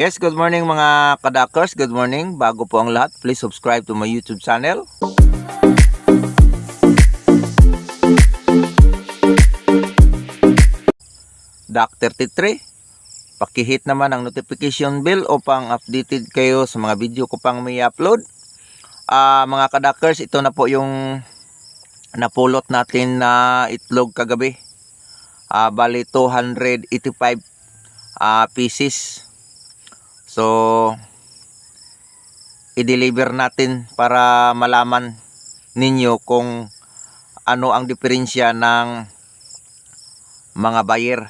Yes, good morning mga kadakers. Good morning. Bago po ang lahat, please subscribe to my YouTube channel. Doc 33. Pakihit naman ang notification bell upang updated kayo sa mga video ko pang may upload. Ah, mga kadakers, ito na po yung napulot natin na itlog kagabi. Ah, bali 285 ah, pieces. So, i-deliver natin para malaman ninyo kung ano ang diferensya ng mga buyer.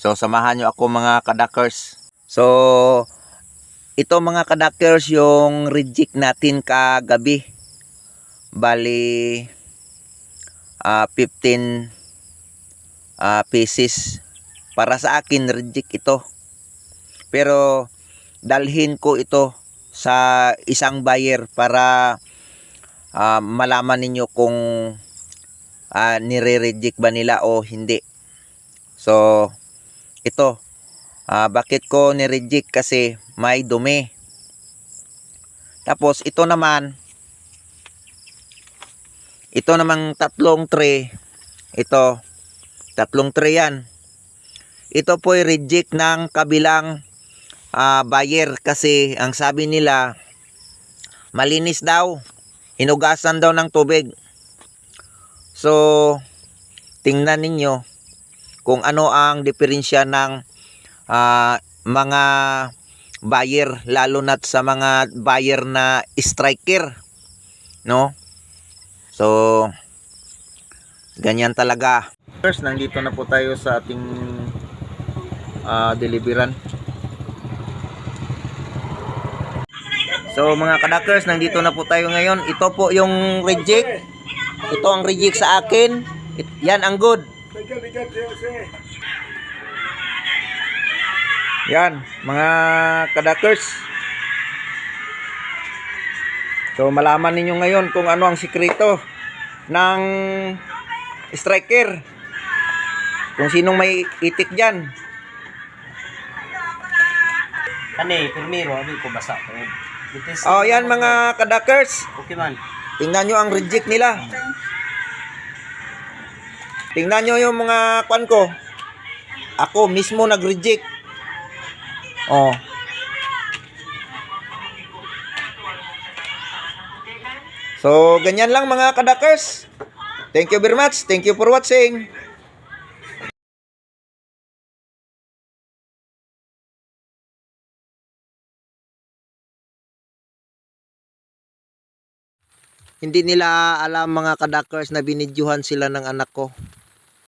So, samahan nyo ako mga kadakers. So, ito mga kadakers yung reject natin kagabi. Bali, ah 15 ah, pieces. Para sa akin, reject ito. Pero, dalhin ko ito sa isang buyer para ah, malaman ninyo kung ah, nire-reject ba nila o hindi. So, ito. ah, bakit ko ni-reject? Kasi may dumi. Tapos, ito naman, ito namang tatlong tray. Ito, tatlong tray yan. Ito po reject ng kabilang ah, buyer kasi ang sabi nila malinis daw. Hinugasan daw ng tubig. So, tingnan ninyo kung ano ang diferensya ng ah, mga buyer lalo na sa mga buyer na striker. No? So, ganyan talaga. First, nandito na po tayo sa ating ah, deliveran. So mga kadakers, nandito na po tayo ngayon. Ito po yung reject. Ito ang reject sa akin. It- yan ang good. Yan, mga kadakers. So malaman ninyo ngayon kung ano ang sikreto ng striker. Kung sinong may itik dyan. Kani, primero, abi ko basa Oh, yan mga kadakers. Okay man. Tingnan nyo ang reject nila. Tingnan nyo yung mga kwan ko. Ako mismo nag-reject. Oh. So, ganyan lang mga kadakers. Thank you very much. Thank you for watching. Hindi nila alam mga kadakers na binidyohan sila ng anak ko.